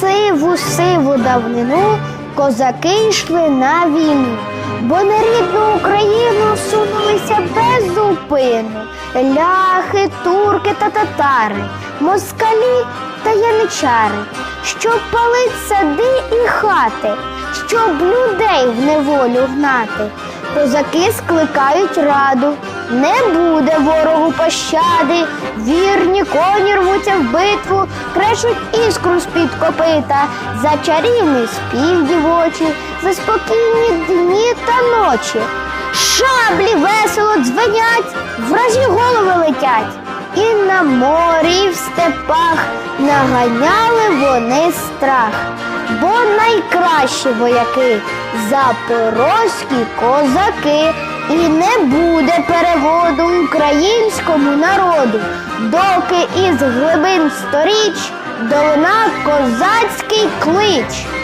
сиву сиву давнину козаки йшли на війну, бо на рідну Україну сунулися без зупину ляхи, турки та татари, москалі та яничари, щоб палить сади і хати, щоб людей в неволю гнати. Козаки скликають раду, не буде ворогу пощади, вірні коні крешуть іскру з-під копита, за чарівний спів дівочі, за спокійні дні та ночі. Шаблі весело дзвенять, вражі голови летять. І на морі, і в степах наганяли вони страх, бо найкращі вояки запорозькі козаки, і не буде переводу українському народу, доки із глибин сторіч долина козацький клич.